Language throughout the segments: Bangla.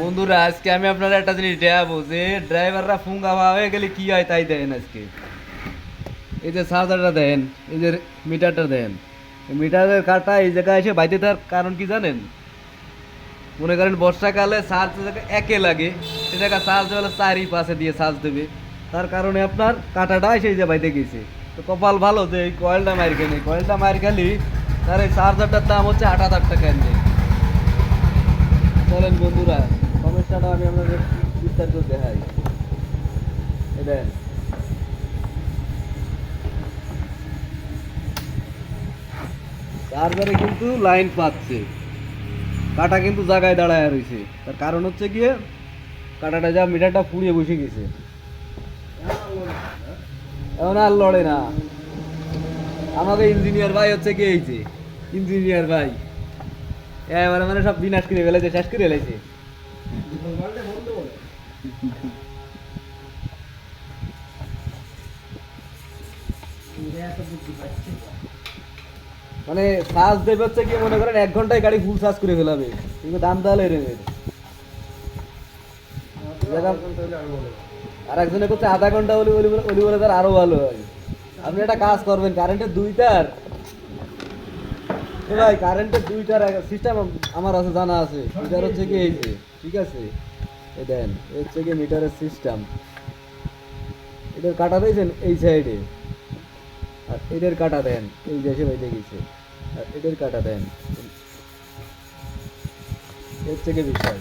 বন্ধুরা, আজকে আমি আপনারা একটা জিনিস দেখাবো যে ড্রাইভাররা ফুঙ্গা হয়ে গেলে কি হয় তাই দেন আজকে। এই যে চার্জারটা দেন এই যে মিটারটা দেন মিটারের কাটা এই জায়গায় এসে বাইতে তার কারণ কি জানেন? মনে করেন বর্ষাকালে চার্জ একে লাগে সে জায়গা চার্জ হলে চারি পাশে দিয়ে চার্জ দেবে। তার কারণে আপনার কাটাটা সেই যে বাইতে গেছে। তো কপাল ভালো যে এই কয়েলটা মারি খেলে কয়েলটা মার খেলি তার এই চার্জারটার দাম হচ্ছে আট হাজার টাকা এনে বন্ধুরা সমস্যাটা আমি আপনাদের দেখাই। চার্জারে কিন্তু লাইন পাচ্ছে। কাটা কিন্তু জায়গায় দাঁড়ায় রয়েছে। তার কারণ হচ্ছে গিয়ে কাটাটা যা মিটারটা পুড়িয়ে বসে গেছে। এখন আর লড়ে না। আমাকে ইঞ্জিনিয়ার ভাই হচ্ছে এইছে ইঞ্জিনিয়ার ভাই। এবারে মানে সব বিনাশ করে ফেলেছে, শেষ করে ফেলেছে। মানে চার্জ দেবে হচ্ছে কি, মনে করেন এক ঘন্টায় গাড়ি ফুল চার্জ করে ফেলাবে। কিন্তু দাম তাহলে এরমের আর একজনে করছে আধা ঘণ্টা বলে বলি বলি তার আরও ভালো হয়। আপনি একটা কাজ করবেন কারেন্টের দুই তার ভাই কারেন্টের দুইটার সিস্টেম আমার আছে, জানা আছে। মিটার হচ্ছে কি এই যে, ঠিক আছে? এই দেন হচ্ছে কি মিটারের সিস্টেম এটার কাটা দিয়েছেন এই সাইডে আর এদের কাটা দেন, এই দেশে বাইতে গেছে আর এদের কাটা দেন। এর থেকে বিষয়।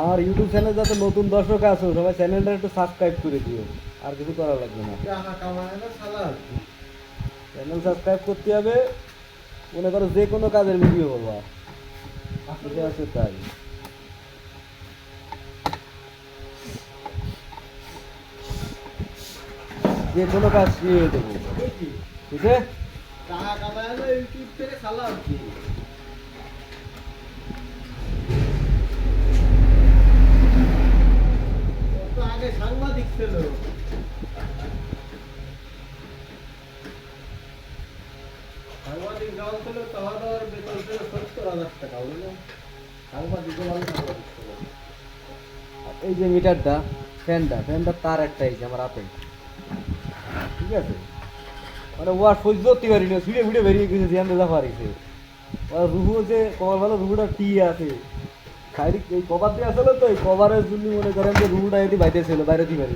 আমার ইউটিউব চ্যানেল যাতে নতুন দর্শক আছে সবাই চ্যানেলটা একটু সাবস্ক্রাইব করে দিও। আর কিছু করা লাগবে না। চ্যানেল সাবস্ক্রাইব করতে হবে। মনে করো যে কোনো কাজের ভিডিও বলবা। এটা আছে তাই। যে কোনো কাজ শিখিয়ে দেবো। ঠিক আছে সাংবাদিক এই যে মিটারটা, ফ্যানটা ফ্যানটা তার একটা এই যে আমার হাতে ঠিক আছে? মানে ও আর সহ্য করতে পারি না, ছুড়ে ফুড়ে বেরিয়ে গেছে জিয়ান দাদা পারিছে আর রুহু যে কবার ভালো, রুহুটা টি আছে। সাইড এই কভার দিয়ে আসলে তো, এই কভারের জন্য মনে করেন যে রুহুটা এটি বাইরে ছিল, বাইরে দিয়ে পারি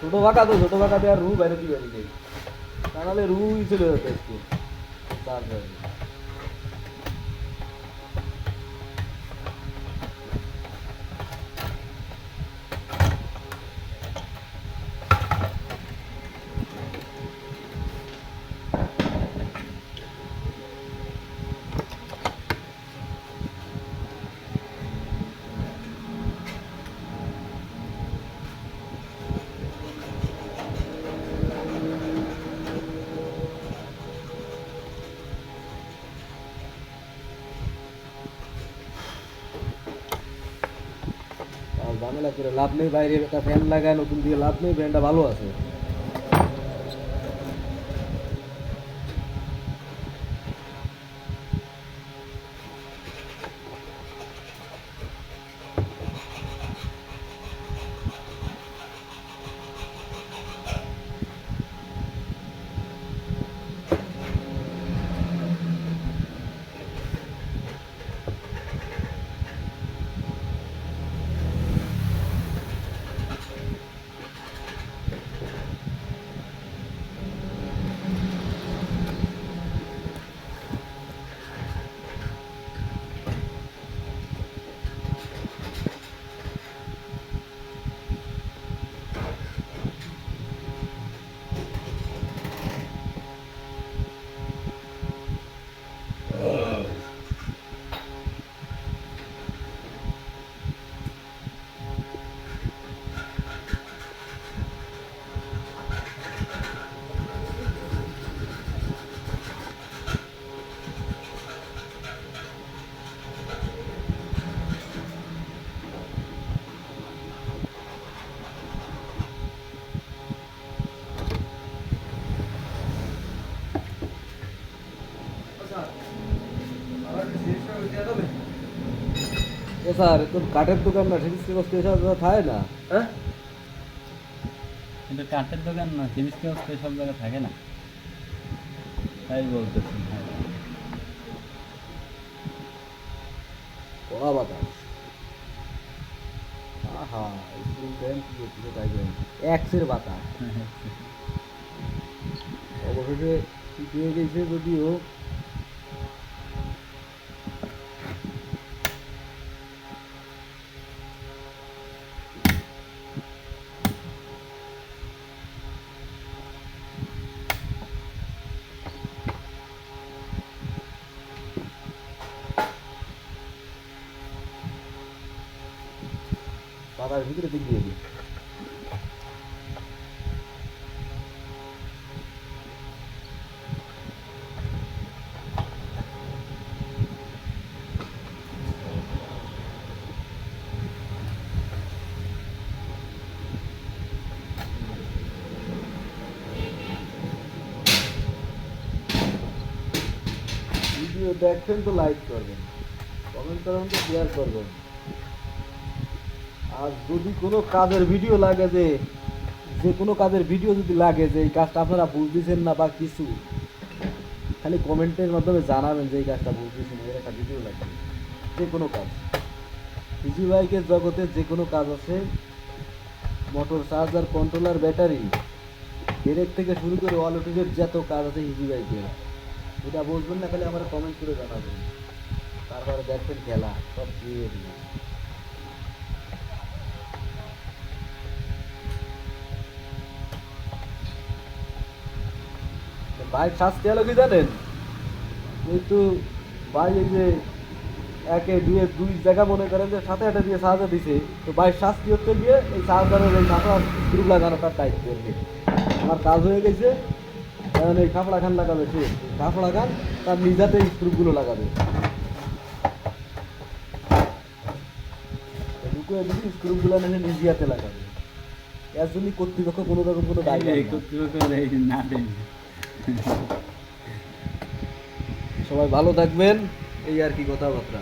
ছোটো ফাঁকা তো, ছোটো ফাঁকা দিয়ে আর রুহু বাইরে দিয়ে পারি নেই তাহলে রুহুই ছিল একটু তারপরে ঝামেলা করে লাভ নেই, বাইরে একটা ফ্যান লাগায়, নতুন দিয়ে লাভ নেই ফ্যানটা ভালো আছে। স্যার তোর কাঠের দোকান না ঠিক স্টেশন থাকে না? হ্যাঁ? কিন্তু কাঠের দোকান না জিনিস তো সব জায়গায় থাকে না। তাই বলতেছি। হ্যাঁ কড়া বাতাস আহা স্কুল দেন কি করতে তাই এক্সের বাতাস অবশেষে দিয়ে গেছে যদিও বাতার ভিতরে দিক দিয়ে দিই ভিডিও দেখছেন তো লাইক করবেন। কমেন্ট করবেন তো শেয়ার করবেন। আর যদি কোনো কাজের ভিডিও লাগে যে যে কোনো কাজের ভিডিও যদি লাগে যে এই কাজটা আপনারা বুঝতেছেন না বা কিছু খালি কমেন্টের মাধ্যমে জানাবেন যে এই কাজটা বুঝতেছেন, এর একটা ভিডিও লাগবে। যে কোনো কাজ। ইজি বাইকের জগতে যে কোনো কাজ আছে motor charger controller battery brake থেকে শুরু করে অল ওটিজের যত কাজ আছে ইজি বাইকের এটা বুঝবেন না, খালি আমার কমেন্ট করে জানাবেন। তারপরে দেখবেন খেলা, সব দিয়ে ভাই শাস্তি হলো কি জানেন? কিন্তু ভাই এই যে একে দিয়ে দুই জায়গা মনে করেন যে সাথে একটা দিয়ে সাহায্য দিছে তো ভাই শাস্তি হচ্ছে গিয়ে এই সাহায্যের এই কাপড়া স্ক্রু লাগানো তার করবে আমার কাজ হয়ে গেছে কারণ এই কাপড়া খান লাগাবে সে। কাপড়া খান তার নিজাতে স্ক্রুগুলো লাগাবে। ঢুকে স্ক্রুগুলো নিয়ে নিজে হাতে লাগাবে। এর জন্য কর্তৃপক্ষ কোনো রকম কোনো দায়িত্ব কর্তৃপক্ষ না দেন সবাই ভালো থাকবেন এই আর কি কথাবার্তা।